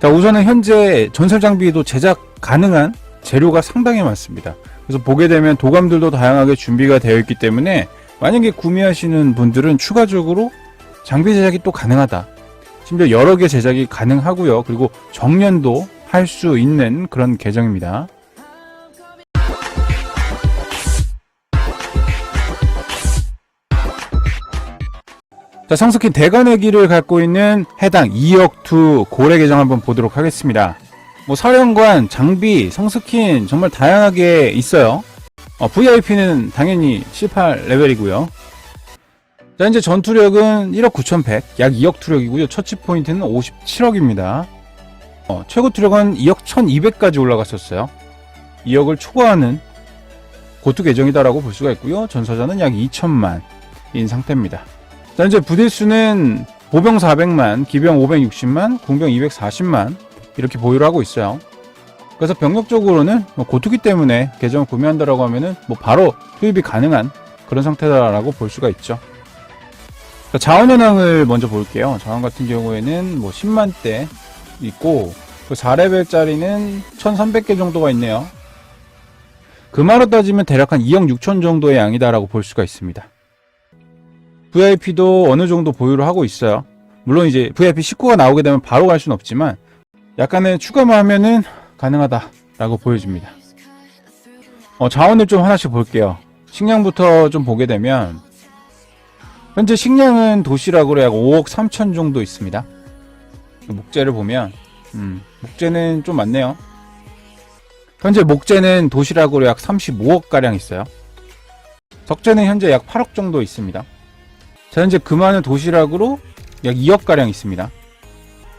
자, 우선은 현재 전설 장비도 제작 가능한 재료가 상당히 많습니다. 그래서 보게 되면 도감들도 다양하게 준비가 되어 있기 때문에 만약에 구매하시는 분들은 추가적으로 장비 제작이 또 가능하다. 심지어 여러 개 제작이 가능하고요. 그리고 정년도 할 수 있는 그런 계정입니다. 자, 성스킨 대관의 길을 갖고 있는 해당 2억2 고래 계정 한번 보도록 하겠습니다. 뭐 사령관, 장비, 성스킨 정말 다양하게 있어요. 어, VIP는 당연히 18 레벨이고요. 자, 이제 전투력은 1억 9,100, 약 2억 투력이고요. 처치 포인트는 57억입니다. 어, 최고 투력은 2억 1,200까지 올라갔었어요. 2억을 초과하는 고투 계정이다라고 볼 수가 있고요. 전사자는 약 2천만인 상태입니다. 자, 이제 부대 수는 보병 400만, 기병 560만, 공병 240만 이렇게 보유를 하고 있어요. 그래서 병력적으로는 뭐 고투기 때문에 계정을 구매한다라고 하면은 뭐 바로 투입이 가능한 그런 상태다라고 볼 수가 있죠. 자, 자원 현황을 먼저 볼게요. 자원 같은 경우에는 뭐 10만대 있고 그 4레벨짜리는 1300개 정도가 있네요. 금화로 따지면 대략 한 2억 6천 정도의 양이다라고 볼 수가 있습니다. VIP도 어느 정도 보유를 하고 있어요. 물론 이제 VIP 19가 나오게 되면 바로 갈 수는 없지만 약간의 추가만 하면은 가능하다라고 보여집니다. 어, 자원을 좀 하나씩 볼게요. 식량부터 좀 보게 되면 현재 식량은 도시락으로 약 5억 3천 정도 있습니다. 목재를 보면 음, 목재는 좀 많네요. 현재 목재는 도시락으로 약 35억 가량 있어요. 석재는 현재 약 8억 정도 있습니다. 자, 현재 금화는 도시락으로 약 2억 가량 있습니다.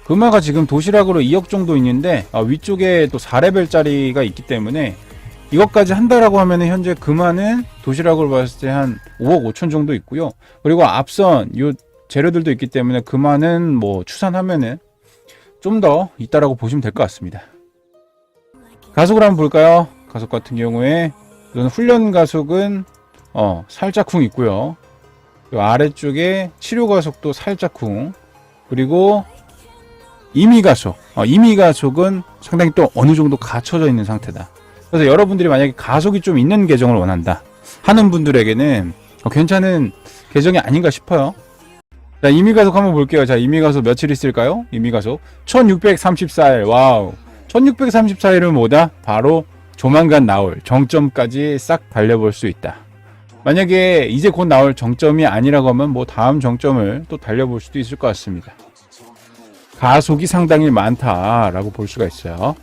금화가 지금 도시락으로 2억 정도 있는데 아, 위쪽에 또 4레벨짜리가 있기 때문에 이것까지 한다라고 하면은 현재 금화는 도시락으로 봤을 때 한 5억 5천 정도 있고요. 그리고 앞선 요 재료들도 있기 때문에 금화는 뭐 추산하면은 좀 더 있다라고 보시면 될 것 같습니다. 가속을 한번 볼까요? 가속 같은 경우에 훈련 가속은 어 살짝 쿵 있고요. 요 아래쪽에 치료 가속도 살짝 쿵 그리고 임의 가속 어, 임의 가속은 상당히 또 어느 정도 갖춰져 있는 상태다. 그래서 여러분들이 만약에 가속이 좀 있는 계정을 원한다 하는 분들에게는 어, 괜찮은 계정이 아닌가 싶어요. 자, 임의 가속 한번 볼게요. 자, 임의 가속 며칠 있을까요? 임의 가속 1634일. 와우. 1634일은 뭐다? 바로 조만간 나올 정점까지 싹 달려볼 수 있다. 만약에 이제 곧 나올 정점이 아니라고 하면 뭐 다음 정점을 또 달려볼 수도 있을 것 같습니다. 가속이 상당히 많다라고 볼 수가 있어요.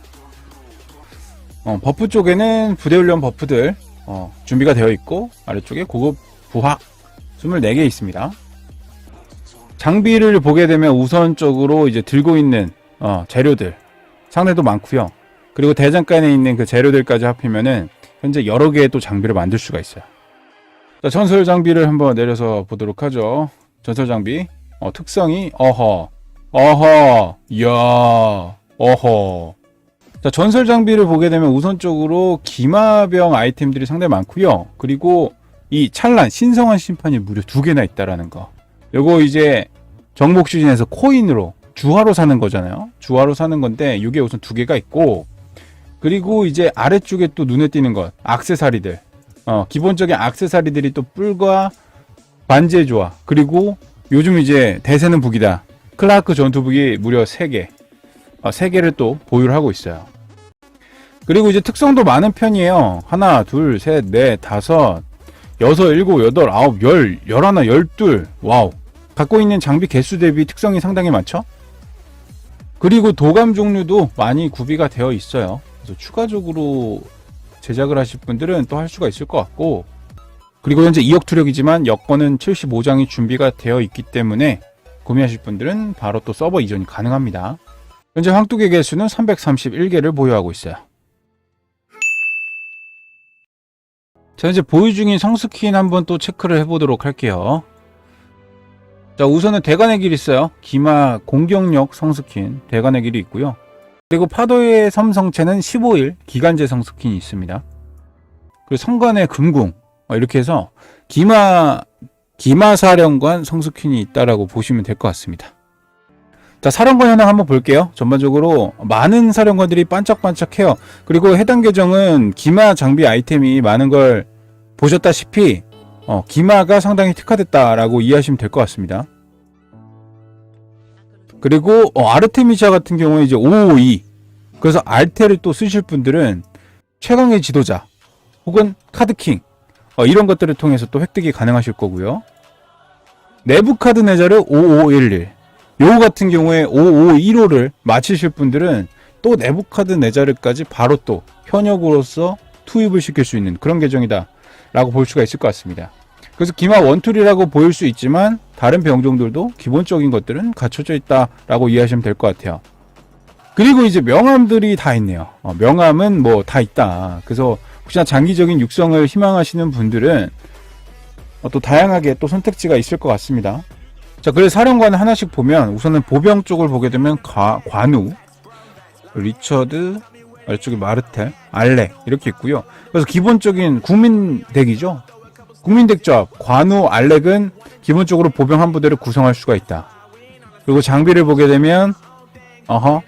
어, 버프 쪽에는 부대 훈련 버프들 어, 준비가 되어 있고 아래쪽에 고급 부학 24개 있습니다. 장비를 보게 되면 우선적으로 이제 들고 있는 어, 재료들 또 많고요. 그리고 대장간에 있는 그 재료들까지 합히면은 현재 여러 개의 또 장비를 만들 수가 있어요. 자, 전설 장비를 한번 내려서 보도록 하죠. 전설 장비 어, 특성이 어허 어허 이야 어허 자, 전설 장비를 보게 되면 우선적으로 기마병 아이템들이 상당히 많고요. 그리고 이 찬란 신성한 심판이 무려 두 개나 있다라는 거. 요거 이제 정복 시즌에서 코인으로 주화로 사는 거잖아요. 주화로 사는 건데 이게 우선 두 개가 있고 그리고 이제 아래쪽에 또 눈에 띄는 것 악세사리들. 어, 기본적인 악세사리들이 또 뿔과 반지의 조화 그리고 요즘 이제 대세는 북이다. 클라크 전투북이 무려 3개. 어, 3개를 또 보유를 하고 있어요. 그리고 이제 특성도 많은 편이에요. 하나, 둘, 셋, 넷, 다섯, 여섯, 일곱, 여덟, 아홉, 열, 열하나, 열둘. 와우. 갖고 있는 장비 개수 대비 특성이 상당히 많죠? 그리고 도감 종류도 많이 구비가 되어 있어요. 그래서 추가적으로 제작을 하실 분들은 또 할 수가 있을 것 같고, 그리고 현재 2억 투력이지만 여권은 75장이 준비가 되어 있기 때문에 구매하실 분들은 바로 또 서버 이전이 가능합니다. 현재 황뚜개 개수는 331개를 보유하고 있어요. 자, 이제 보유 중인 성스킨 한번 또 체크를 해보도록 할게요. 자, 우선은 대관의 길 있어요. 기마 공격력 성스킨 대관의 길이 있고요. 그리고 파도의 섬 성체는 15일 기간제 성스킨이 있습니다. 그리고 성관의 금궁 어, 이렇게 해서 기마 기마사령관 성스킨이 있다라고 보시면 될 것 같습니다. 자, 사령관 현황 한번 볼게요. 전반적으로 많은 사령관들이 반짝반짝해요. 그리고 해당 계정은 기마 장비 아이템이 많은 걸 보셨다시피 어, 기마가 상당히 특화됐다라고 이해하시면 될 것 같습니다. 그리고 어, 아르테미샤 같은 경우에 이제 552 그래서 알테를 또 쓰실 분들은 최강의 지도자 혹은 카드킹 어, 이런 것들을 통해서 또 획득이 가능하실 거고요. 네부카드네자르 5511 요거 같은 경우에 5515를 마치실 분들은 또 네부카드네자르까지 바로 또 현역으로서 투입을 시킬 수 있는 그런 계정이다 라고 볼 수가 있을 것 같습니다. 그래서 기마 원툴이라고 보일 수 있지만 다른 병종들도 기본적인 것들은 갖춰져 있다라고 이해하시면 될 것 같아요. 그리고 이제 명함들이 다 있네요. 어, 명함은 뭐 다 있다. 그래서 혹시나 장기적인 육성을 희망하시는 분들은 어, 또 다양하게 또 선택지가 있을 것 같습니다. 자, 그래서 사령관을 하나씩 보면 우선은 보병 쪽을 보게 되면 과, 관우, 리처드, 이쪽에 마르텔, 알렉 이렇게 있고요. 그래서 기본적인 국민 덱이죠. 국민 덱 조합 관우, 알렉은 기본적으로 보병 한 부대를 구성할 수가 있다. 그리고 장비를 보게 되면 어허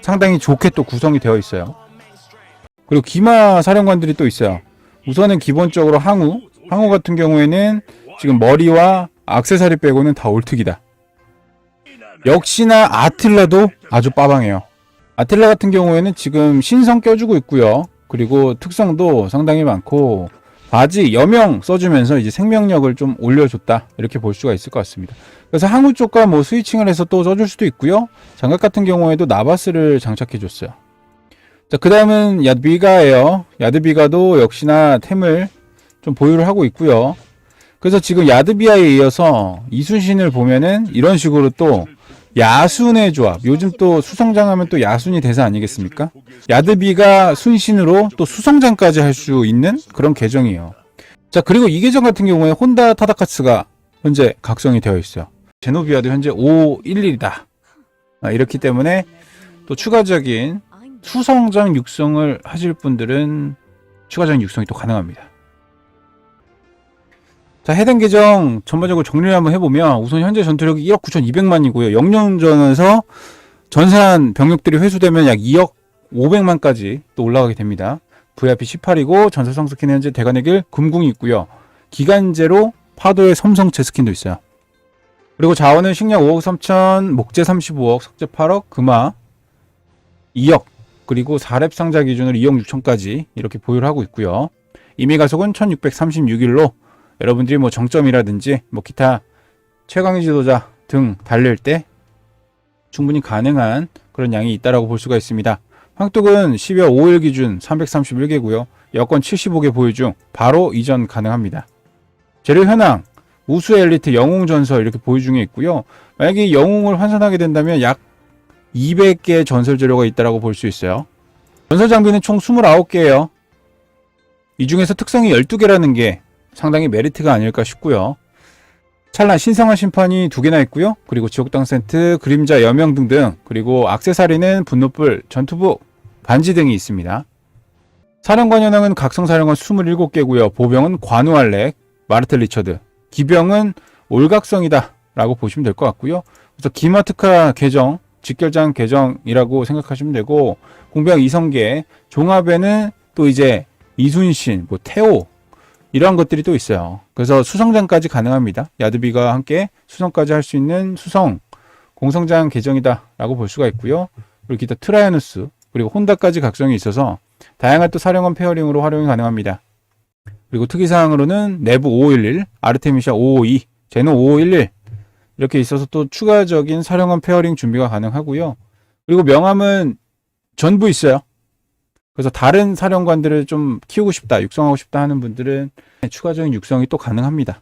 상당히 좋게 또 구성이 되어 있어요. 그리고 기마 사령관들이 또 있어요. 우선은 기본적으로 항우, 항우 같은 경우에는 지금 머리와 악세사리 빼고는 다 올특이다. 역시나 아틀라도 아주 빠방해요. 아틀라 같은 경우에는 지금 신성 껴주고 있고요. 그리고 특성도 상당히 많고 바지 여명 써주면서 이제 생명력을 좀 올려줬다 이렇게 볼 수가 있을 것 같습니다. 그래서 항우 쪽과 뭐 스위칭을 해서 또 써줄 수도 있고요. 장갑 같은 경우에도 나바스를 장착해줬어요. 자, 그 다음은 야드비가예요. 야드비가도 역시나 템을 좀 보유를 하고 있고요. 그래서 지금 야드비아에 이어서 이순신을 보면은 이런 식으로 또 야순의 조합. 요즘 또 수성장하면 또 야순이 대사 아니겠습니까? 야드비가 순신으로 또 수성장까지 할 수 있는 그런 계정이에요. 자, 그리고 이 계정 같은 경우에 혼다 타다카츠가 현재 각성이 되어 있어요. 제노비아도 현재 511이다. 아, 이렇기 때문에 또 추가적인 수성장 육성을 하실 분들은 추가적인 육성이 또 가능합니다. 자, 해당 계정 전반적으로 정리를 한번 해보면 우선 현재 전투력이 1억 9,200만이고요. 영영전에서 전산 병력들이 회수되면 약 2억 500만까지 또 올라가게 됩니다. VIP 18이고 전설 성 스킨은 현재 대관의 길 금궁이 있고요. 기간제로 파도의 섬성체 스킨도 있어요. 그리고 자원은 식량 5억 3천, 목재 35억, 석재 8억, 금화 2억, 그리고 4렙 상자 기준으로 2억 6천까지 이렇게 보유를 하고 있고요. 임의 가속은 1636일로 여러분들이 뭐 정점이라든지 뭐 기타 최강의 지도자 등 달릴 때 충분히 가능한 그런 양이 있다라고 볼 수가 있습니다. 황뚝은 12월 5일 기준 331개고요. 여권 75개 보유 중 바로 이전 가능합니다. 재료 현황 우수 엘리트 영웅 전설 이렇게 보유 중에 있고요. 만약에 영웅을 환산하게 된다면 약 200개의 전설 재료가 있다라고 볼 수 있어요. 전설 장비는 총 29개예요. 이 중에서 특성이 12개라는 게 상당히 메리트가 아닐까 싶고요. 찰나 신성한 심판이 두 개나 있고요. 그리고 지옥당 센트, 그림자 여명 등등 그리고 악세사리는 분노불, 전투복, 반지 등이 있습니다. 사령관 현황은 각성 사령관 27개고요. 보병은 관우알렉, 마르텔 리처드, 기병은 올각성이다 라고 보시면 될 것 같고요. 그래서 기마특화 계정, 직결장 계정이라고 생각하시면 되고 공병 이성계, 종합에는 또 이제 이순신, 뭐 태호 이러한 것들이 또 있어요. 그래서 수성장까지 가능합니다. 야드비가 함께 수성까지 할 수 있는 수성 공성장 계정이다라고 볼 수가 있고요. 그리고 기타 트라이아누스 그리고 혼다까지 각성이 있어서 다양한 또 사령관 페어링으로 활용이 가능합니다. 그리고 특이사항으로는 내부 5511, 아르테미샤 552, 제노 5511 이렇게 있어서 또 추가적인 사령관 페어링 준비가 가능하고요. 그리고 명함은 전부 있어요. 그래서 다른 사령관들을 좀 키우고 싶다, 육성하고 싶다 하는 분들은 추가적인 육성이 또 가능합니다.